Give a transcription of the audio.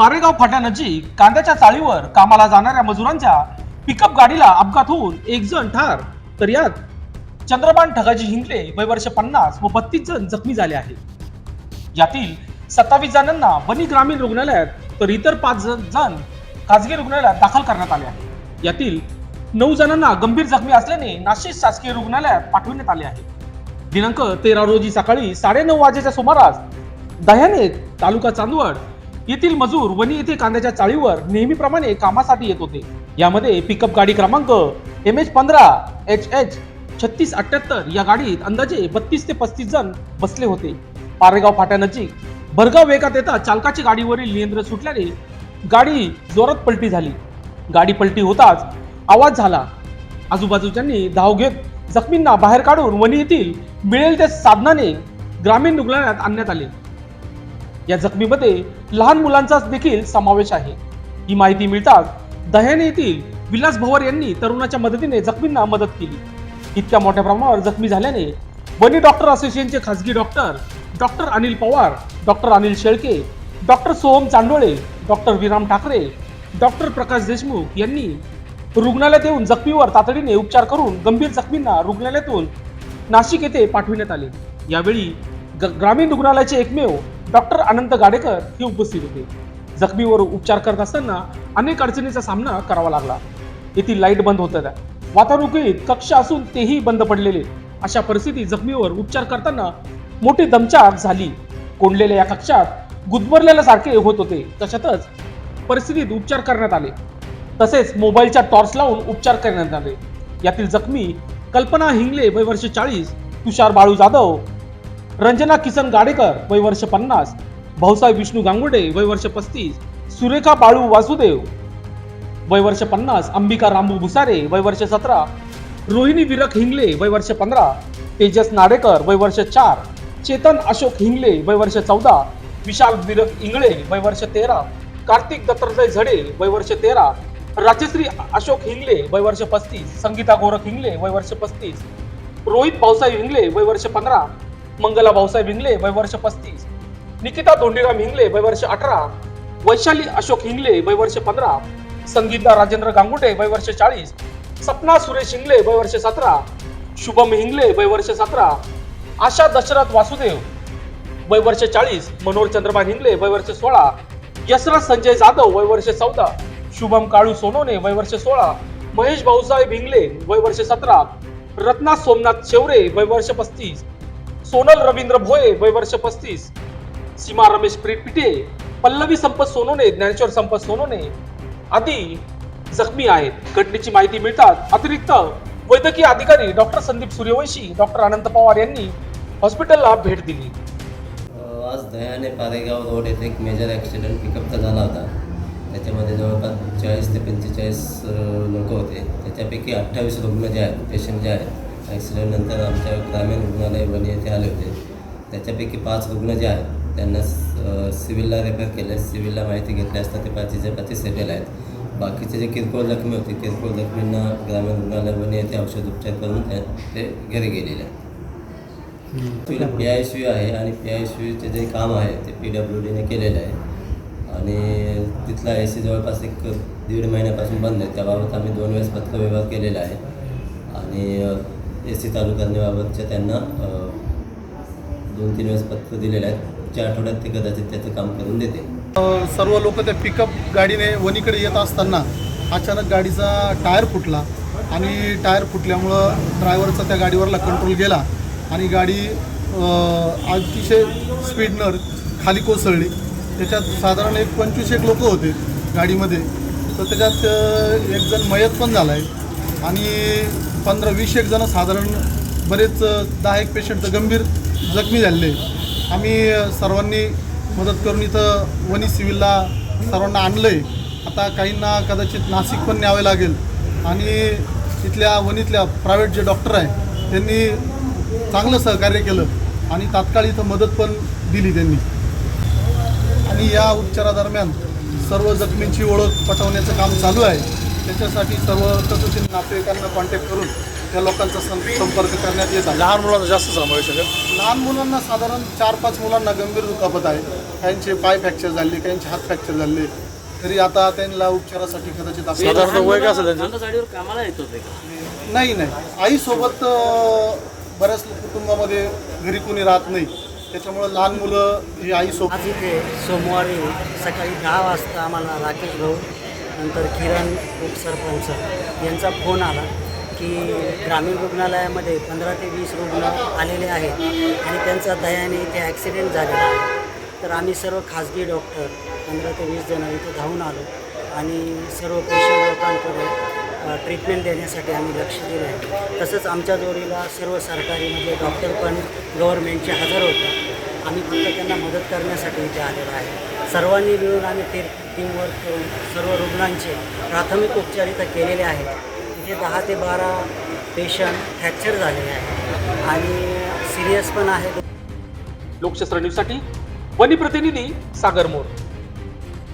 पारेगाव फाट्यानजीक कांद्याच्या चाळीवर कामाला जाणाऱ्या मजुरांच्या पिकअप गाडीला अपघात होऊन एक जण ठार तर यात चंद्रबान ठगाजी हिंगले वय वर्ष पन्नास व बत्तीस जण जखमी झाले आहेत. यातील सत्तावीस जणांना बनी ग्रामीण रुग्णालयात तर इतर पाच जण जण रुग्णालयात दाखल करण्यात आले आहे यातील नऊ जणांना गंभीर जखमी असल्याने नाशिक शासकीय रुग्णालयात पाठविण्यात आले आहे. दिनांक तेरा रोजी सकाळी साडेनऊ वाजेच्या सुमारास दह्याने तालुका चांदवड येथील मजूर वणी येथे कांद्याच्या चाळीवर नेहमीप्रमाणे कामासाठी येत होते. यामध्ये पिकअप गाडी क्रमांक एम एच पंधरा एच एच छत्तीस अठ्याहत्तर या गाडीत अंदाजे बत्तीस ते पस्तीस जण बसले होते. पारेगाव फाट्यानजीक भरगाव वेगात येता चालकाची गाडीवरील नियंत्रण सुटल्याने गाडी जोरात पलटी झाली. गाडी पलटी होताच आवाज झाला. आजूबाजूच्यांनी धाव घेत जखमींना बाहेर काढून वणी येथील मिळेल त्या साधनाने ग्रामीण रुग्णालयात आणण्यात आले. या जखमीमध्ये लहान मुलांचा देखील समावेश आहे. ही माहिती मिळताच दह्याने येथील विलास भवर यांनी तरुणाच्या मदतीने जखमींना मदत केली. इतक्या मोठ्या प्रमाणावर जखमी झाल्याने वनी डॉक्टर असोसिएशनचे खासगी doctor doctor Anil Pawar doctor Anil Shelke doctor Soham Chandole doctor Viram Thackeray doctor प्रकाश देशमुख यांनी रुग्णालयात येऊन जखमीवर तातडीने उपचार करून गंभीर जखमींना रुग्णालयातून नाशिक येथे पाठविण्यात आले. यावेळी ग- ग्रामीण रुग्णालयाचे एकमेव डॉक्टर अनंत गाडेकर हे उपस्थित होते. जखमीवर उपचार करत असताना अनेक अडचणीचा सामना करावा लागला. येथील लाइट बंद होत्या. वातानुकूलित कक्ष असून तेही बंद पडलेले. अशा परिस्थितीत जखमीवर उपचार करताना मोठी दमचाक झाली. कोंडलेल्या या कक्षात गुदमरलेल्यासारखे होत होते. तशातच परिस्थितीत उपचार करण्यात आले. तसेच मोबाईलच्या टॉर्च लावून उपचार करण्यात आले. यातील जखमी कल्पना हिंगले वय वर्ष चाळीस तुषार बाळू जाधव रंजना किसन गाडेकर वय वर्ष पन्नास भाऊसाहेब विष्णू गांगुडे वय वर्ष पस्तीस सुरेखा बाळू वासुदेव वय वर्ष पन्नास अंबिका रामू भुसारे वय वर्ष सतरा रोहिणी विरक हिंगले वय वर्ष पंधरा तेजस नाडेकर वय वर्ष चार चेतन अशोक हिंगले वय वर्ष चौदा विशाल विरक इंगळे वय वर्ष तेरा कार्तिक दत्तात्रय झडे वय वर्ष तेरा राजश्री अशोक हिंगले वय वर्ष पस्तीस संगीता गोरख हिंगले वय वर्ष पस्तीस रोहित भाऊसाहेब हिंगले वय वर्ष पंधरा मंगला भाऊसाहेब हिंगले वय वर्ष पस्तीस निकिता धोंडीराम हिंगले वय वर्ष अठरा वैशाली अशोक हिंगले वय वर्ष पंधरा संगीता राजेंद्र गांगुटे वय वर्ष चाळीस सपना सुरेश हिंगले वय वर्ष सतरा शुभम हिंगले वय वर्ष सतरा आशा दशरथ वासुदेव वय वर्ष चाळीस मनोहर चंद्रबान हिंगले वय वर्ष सोळा यशराज संजय जाधव वय वर्ष चौदा शुभम काळू सोनोने वय वर्ष सोळा महेश भाऊसाहेब हिंगले वय वर्ष सतरा रत्ना सोमनाथ शेवरे वय वर्ष पस्तीस सोनल रवींद्र भोये वय वर्ष पस्तीस. सीमा रमेश पिटे पल्लवी संपत सोनोने ज्ञानेश्वर संपत सोनोने आदी जखमी आहेत. घटनेची माहिती मिळतात. अतिरिक्त वैद्यकीय अधिकारी डॉक्टर संदीप सूर्यवंशी डॉक्टर अनंत पवार यांनी हॉस्पिटलला भेट दिली. आज दह्याने पारेगाव रोड येथे एक मेजर ॲक्सिडेंट पिकअपचा झाला होता. त्याच्यामध्ये जवळपास चाळीस ते पंचेचाळीस लोक होते. त्याच्यापैकी अठ्ठावीस रुग्ण जे आहेत पेशंट जे आहेत ॲक्सिडेंटनंतर आमच्या ग्रामीण रुग्णालय वणी येथे आले होते. त्याच्यापैकी पाच रुग्ण जे आहेत त्यांना सिव्हिलला रेफर केले सिव्हिलला माहिती घेतली असता ते पाचीचे पाची सेटल आहेत. बाकीचे जे किरकोळ जखमी होते किरकोळ जखमींना ग्रामीण रुग्णालय वणी येथे औषध उपचार करून ते घरी गेलेले आहेत. पी आय सी यू आहे आणि पी आय सी यूचे जे काम आहे ते पी डब्ल्यू डीने केलेलं आहे. आणि तिथला ए सी जवळपास एक दीड महिन्यापासून बंद आहे. त्याबाबत आम्ही दोन वेळेस पत्रव्यवहार केलेला आहे. आणि ए सी चालू करण्याबाबतच्या त्यांना दोन तीन वेळेस पत्र दिलेलं आहे पुढच्या आठवड्यात ते कदाचित त्याचं काम करून देते सर्व लोक त्या पिकअप गाडीने वणीकडे येत असताना अचानक गाडीचा टायर फुटला आणि टायर फुटल्यामुळं ड्रायव्हरचा त्या गाडीवरला कंट्रोल गेला आणि गाडी अतिशय स्पीडनर खाली कोसळली. त्याच्यात साधारण एक पंचवीस एक लोक होते गाडीमध्ये. तर त्याच्यात एकजण एक जण मयत पण झाला आहे आणि पंधरा वीस एक जण साधारण बरेच दहा एक पेशंट गंभीर जखमी झालेले आहे. आम्ही सर्वांनी मदत करून इथं वनी सिव्हिलला सर्वांना आणलं आहे आता काहींना कदाचित नाशिक पण न्यावे लागेल. आणि इथल्या वनीतल्या प्रायव्हेट जे डॉक्टर आहे त्यांनी चांगलं सहकार्य केलं आणि तात्काळ इथं मदत पण दिली त्यांनी. आणि या उपचारादरम्यान सर्व जखमींची ओळख पटवण्याचं काम चालू आहे. त्याच्यासाठी सर्व तसंच नातेवाईकांना कॉन्टॅक्ट करून त्या लोकांचा सं- संपर्क करण्यात येत आहे. लहान मुलांचा जास्त समावेश आहे? लहान मुलांना साधारण चार पाच मुलांना गंभीर दुखापत आहे. काहींचे पाय फ्रॅक्चर झाले काहींचे हात फ्रॅक्चर झाले. तरी आता त्यांना उपचारासाठी कदाचित आपण- साधारणतः वय काय असेल त्यांचं? कांदा साडीवर कामाला येत होते का? नाही नाही. आईसोबत अं, बऱ्याच कुटुंबामध्ये घरी कोणी राहत नाही. त्याच्यामुळं लहान मुलं ही आईसोबत आज इथे सोमवारी सकाळी दहा वाजता आम्हाला राकेश भाऊ नंतर किरण उपसरपंच यांचा फोन आला की ग्रामीण रुग्णालयामध्ये पंधरा ते वीस रुग्ण आलेले आहेत आणि त्यांचा दयाने इथे ॲक्सिडेंट झालेला आहे. तर आम्ही सर्व खाजगी डॉक्टर पंधरा ते वीस जण इथे धावून आलो आणि सर्व पेशंट लोकांकडे ट्रीटमेंट देण्यासाठी आम्ही लक्ष दिलं आहे. तसंच आमच्या जोडीला सर्व सरकारी म्हणजे डॉक्टर पण गव्हर्मेंटचे हजर होते. आम्ही फक्त त्यांना मदत करण्यासाठी इथे आलेलो आहे. सर्वांनी मिळून आम्ही ते टीमवर्क करून सर्व रुग्णांचे प्राथमिक उपचार इथं केलेले आहेत. इथे दहा ते बारा पेशंट फ्रॅक्चर झालेले आहेत. आणि सिरियस पण आहेत. लोकशास्त्र न्यूजसाठी वनी प्रतिनिधी सागर मोर.